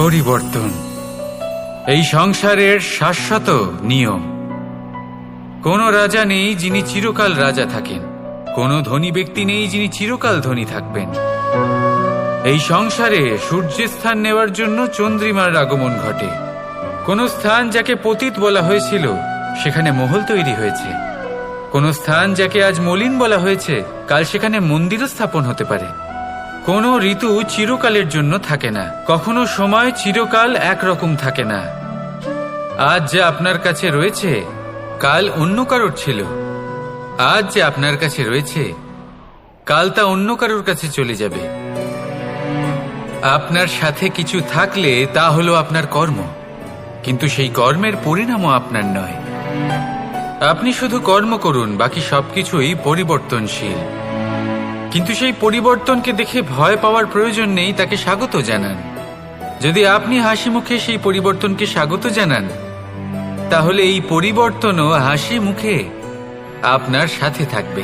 পরিবর্তন। এই সংসারের শাশ্বত নিয়ম। কোনো রাজা নেই যিনি চিরকাল রাজা থাকেন। কোনো ধনী ব্যক্তি নেই যিনি চিরকাল ধনী থাকবেন। এই সংসারে সূর্যের স্থান নেওয়ার জন্য চন্দ্রিমার আগমন ঘটে। কোন স্থান যাকে পতিত বলা হয়েছিল, সেখানে মহল তৈরি হয়েছে। কোন স্থান যাকে আজ মলিন বলা হয়েছে, কাল সেখানে মন্দিরও স্থাপন হতে পারে। কোনো ঋতু চিরকালের জন্য থাকে না। কখনো সময় চিরকাল একরকম থাকে না। আজ যে আপনার কাছে রয়েছে, কাল অন্য কারোর ছিল। আজ যে আপনার কাছে রয়েছে, কাল তা অন্য কারোর কাছে চলে যাবে। আপনার সাথে কিছু থাকলে তা হলো আপনার কর্ম। কিন্তু সেই কর্মের পরিণামও আপনার নয়। আপনি শুধু কর্ম করুন, বাকি সবকিছুই পরিবর্তনশীল। কিন্তু সেই পরিবর্তনকে দেখে ভয় পাওয়ার প্রয়োজন নেই, তাকে স্বাগত জানান। যদি আপনি হাসি মুখে সেই পরিবর্তনকে স্বাগত জানান, তাহলে এই পরিবর্তনও হাসি মুখে আপনার সাথে থাকবে।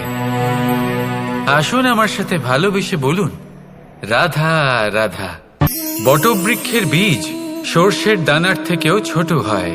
আসুন আমার সাথে ভালোবেসে বলুন, রাধা রাধা। বটবৃক্ষের বীজ সর্ষের দানার থেকেও ছোট হয়।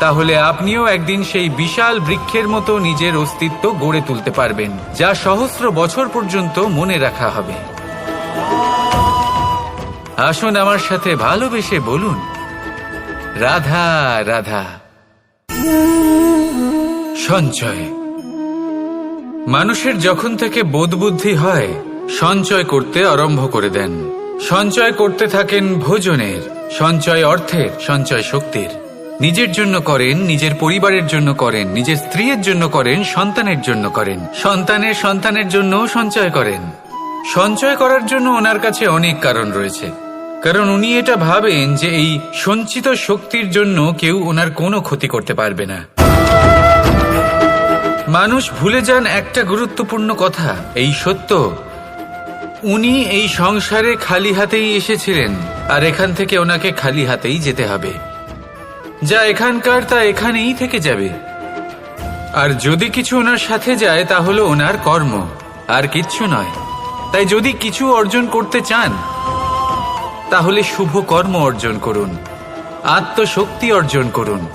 তাহলে আপনিও একদিন সেই বিশাল বৃক্ষের মতো নিজের অস্তিত্ব গড়ে তুলতে পারবেন, যা সহস্র বছর পর্যন্ত মনে রাখা হবে। আসুন আমার সাথে ভালোবেসে বলুন, রাধা রাধা। সঞ্চয়। মানুষের যখন থেকে বোধবুদ্ধি হয়, সঞ্চয় করতে আরম্ভ করে দেন। সঞ্চয় করতে থাকেন ভোজনের, সঞ্চয় অর্থের, সঞ্চয় শক্তির। নিজের জন্য করেন, নিজের পরিবারের জন্য করেন, নিজের স্ত্রীর জন্য করেন, সন্তানের জন্য করেন। সন্তানের সন্তানের জন্যও সঞ্চয় করেন। সঞ্চয় করার জন্য ওনার কাছে অনেক কারণ রয়েছে। কারণ উনি এটা ভাবেন যে এই সঞ্চিত শক্তির জন্য কেউ ওনার কোনো ক্ষতি করতে পারবে না। মানুষ ভুলে যান একটা গুরুত্বপূর্ণ কথা, এই সত্য। উনি এই সংসারে খালি হাতেই এসেছিলেন, আর এখান থেকে ওনাকে খালি হাতেই যেতে হবে। যা এখানকার তা এখানেই থেকে যাবে। আর যদি কিছু ওনার সাথে যায়, তা হলো ওনার কর্ম, আর কিচ্ছু নয়। তাই যদি কিছু অর্জন করতে চান, তাহলে শুভ কর্ম অর্জন করুন, আত্মশক্তি অর্জন করুন।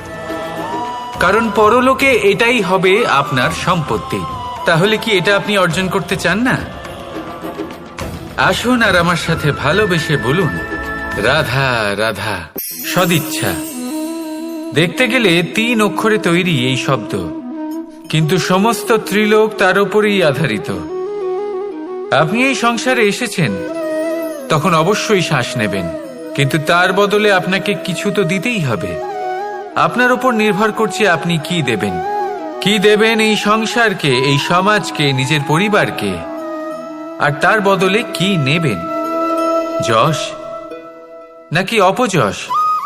কারণ পরলোকে এটাই হবে আপনার সম্পত্তি। তাহলে কি এটা আপনি অর্জন করতে চান না? আসুন আর আমার সাথে ভালোবেসে বলুন, রাধা রাধা, সদিচ্ছা। দেখতে গেলে তিন অক্ষরে তৈরি এই শব্দ। কিন্তু সমস্ত ত্রিলোক তার উপরেই আধারিত। আপনি এই সংসারে এসেছেন, তখন অবশ্যই শ্বাস নেবেন, কিন্তু তার বদলে আপনাকে কিছু তো দিতেই হবে। আপনার উপর নির্ভর করছে আপনি কি দেবেন। কি দেবেন এই সংসারকে, এই সমাজকে, নিজের পরিবারকে? আর তার বদলে কি নেবেন? যশ? নাকি অপযশ?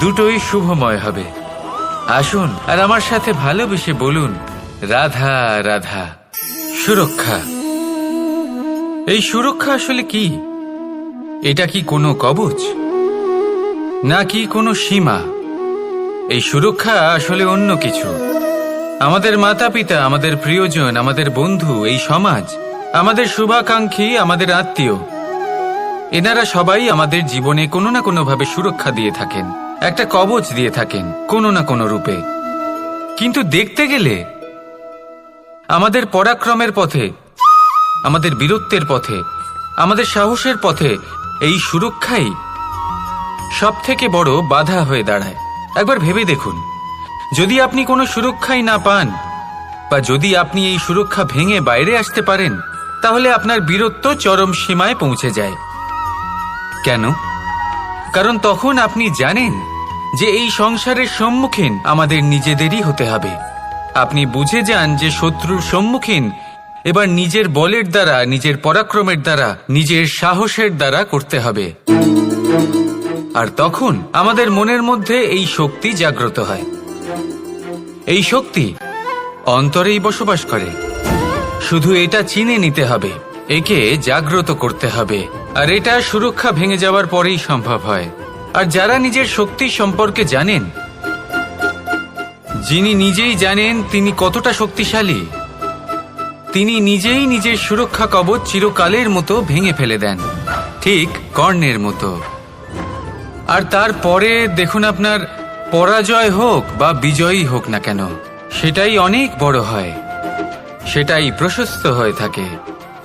দুটোই শুভময় হবে। আসুন, আর আমার সাথে ভালোবেসে বলুন, রাধা রাধা, সুরক্ষা। এই সুরক্ষা আসলে কি? এটা কি কোনো কবচ? নাকি কোনো সীমা? এই সুরক্ষা আসলে অন্য কিছু। আমাদের মাতা পিতা আমাদের প্রিয়জন, আমাদের বন্ধু, এই সমাজ, আমাদের শুভাকাঙ্ক্ষী, আমাদের আত্মীয়, এনারা সবাই আমাদের জীবনে কোনো না কোনো ভাবে সুরক্ষা দিয়ে থাকেন। একটা কবচ দিয়ে থাকেন, কোনো না কোনো রূপে। কিন্তু দেখতে গেলে আমাদের পরাক্রমের পথে, আমাদের বীরত্বের পথে, আমাদের সাহসের পথে এই সুরক্ষাই সব থেকে বড় বাধা হয়ে দাঁড়ায়। একবার ভেবে দেখুন, যদি আপনি কোনো সুরক্ষাই না পান, বা যদি আপনি এই সুরক্ষা ভেঙে বাইরে আসতে পারেন, তাহলে আপনার বীরত্ব চরম সীমায় পৌঁছে যায়। কেন? কারণ তখন আপনি জানেন যে এই সংসারের সম্মুখীন আমাদের নিজেদেরই হতে হবে। আপনি বুঝে যান যে শত্রুর সম্মুখীন এবার নিজের বলের দ্বারা, নিজের পরাক্রমের দ্বারা, নিজের সাহসের দ্বারা করতে হবে। আর তখন আমাদের মনের মধ্যে এই শক্তি জাগ্রত হয়। এই শক্তি অন্তরেই বসবাস করে। শুধু এটা চিনে নিতে হবে, একে জাগ্রত করতে হবে। আর এটা সুরক্ষা ভেঙে যাওয়ার পরেই সম্ভব হয়। আর যারা নিজের শক্তি সম্পর্কে জানেন, যিনি নিজেই জানেন তিনি কতটা শক্তিশালী, তিনি নিজেই নিজের সুরক্ষা কবচ চিরকালের মতো ভেঙে ফেলে দেন, ঠিক কর্ণের মতো। আর তারপরে দেখুন আপনার, পরাজয় হোক বা বিজয়ী হোক না কেন, সেটাই অনেক বড় হয়, সেটাই প্রশস্ত হয়ে থাকে।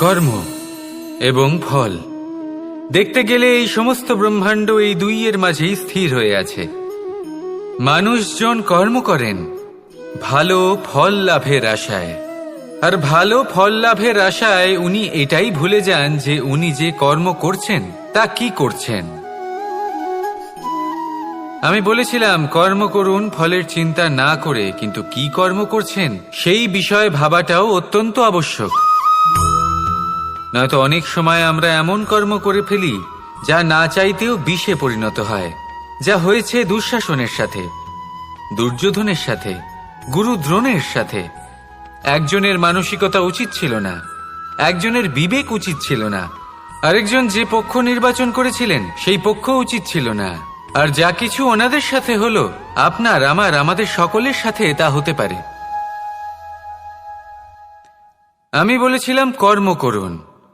কর্ম এবং ফল। দেখতে গেলে এই সমস্ত ব্রহ্মাণ্ড এই দুইয়ের মাঝেই স্থির হয়ে আছে। মানুষজন কর্ম করেন, ভালো ফল লাভের আশায়। আর ভালো ফল লাভের আশায় উনি এটাই ভুলে যান যে উনি যে কর্ম করছেন, তা কি করছেন। আমি বলেছিলাম, কর্ম করুন, ফলের চিন্তা না করে, কিন্তু কি কর্ম করছেন, সেই বিষয়ে ভাবাটাও অত্যন্ত আবশ্যক। নয়তো অনেক সময় আমরা এমন কর্ম করে ফেলি, যা না চাইতেও বিষে পরিণত হয়, যা হয়েছে দুঃশাসনের সাথে, দুর্যোধনের সাথে, গুরু দ্রোণের সাথে। একজনের মানসিকতা উচিত ছিল না, একজনের বিবেক উচিত ছিল না। আরেকজন যে পক্ষ নির্বাচন করেছিলেন, সেই পক্ষ উচিত ছিল না। আর যা কিছু ওনাদের সাথে হলো, আপনার, আমার, আমাদের সকলের সাথে তা হতে পারে। আমি বলেছিলাম, কর্ম করুন।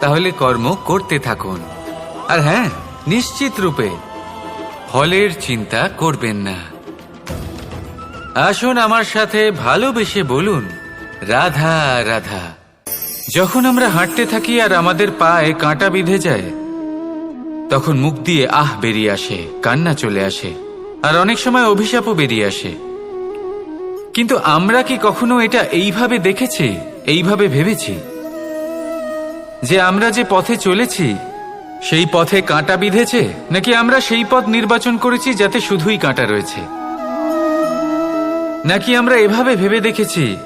তাহলে কর্ম করতে থাকুন। আর হ্যাঁ নিশ্চিত রূপে, ফলের চিন্তা করবেন না। আসুন আমার সাথে ভালোবেসে বলুন, রাধা রাধা। যখন আমরা হাঁটতে থাকি আর আমাদের পায়ে কাঁটা বিঁধে যায়, তখন মুখ দিয়ে আহ বেরিয়ে আসে, কান্না চলে আসে, আর অনেক সময় অভিশাপও বেরিয়ে আসে। কিন্তু আমরা কি কখনো এটা এইভাবে দেখেছি, এইভাবে ভেবেছি? যে আমরা যে পথে চলেছি, সেই পথে কাঁটা বিঁধেছে? নাকি আমরা সেই পথ নির্বাচন করেছি যাতে শুধুই কাঁটা রয়েছে? নাকি আমরা এভাবে ভেবে দেখেছি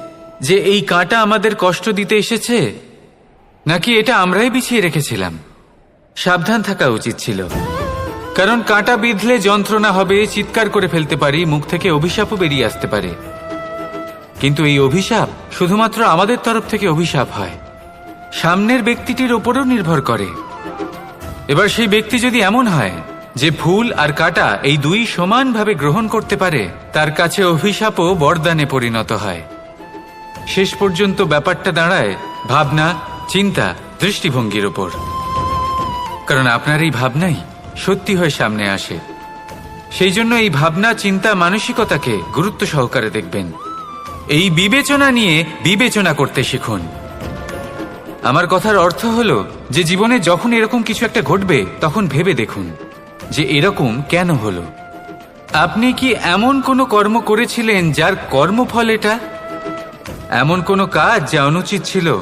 যে এই কাঁটা আমাদের কষ্ট দিতে এসেছে? নাকি এটা আমরাই বিছিয়ে রেখেছিলাম? সাবধান থাকা উচিত ছিল। কারণ কাঁটা বিঁধলে যন্ত্রণা হবে, চিৎকার করে ফেলতে পারি, মুখ থেকে অভিশাপও বেরিয়ে আসতে পারে। কিন্তু এই অভিশাপ শুধুমাত্র আমাদের তরফ থেকে অভিশাপ হয়। সামনের ব্যক্তিটির ওপরও নির্ভর করে। এবার সেই ব্যক্তি যদি এমন হয় যে ফুল আর কাটা এই দুই সমানভাবে গ্রহণ করতে পারে, তার কাছে অভিশাপও বরদানে পরিণত হয়। শেষ পর্যন্ত ব্যাপারটা দাঁড়ায় ভাবনা, চিন্তা, দৃষ্টিভঙ্গির ওপর কারণ আপনার এই ভাবনাই সত্যি হয়ে সামনে আসে। সেই জন্য এই ভাবনা, চিন্তা, মানসিকতাকে গুরুত্ব সহকারে দেখবেন। এই বিবেচনা নিয়ে বিবেচনা করতে শিখুন। আমার কথার অর্থ হলো যে জীবনে যখন এরকম কিছু একটা ঘটবে, তখন ভেবে দেখুন যে এরকম কেন হলো। আপনি কি এমন কোনো কর্ম করেছিলেন যার কর্মফল এটা? এমন কোনো কাজ যা অনুচিত ছিল?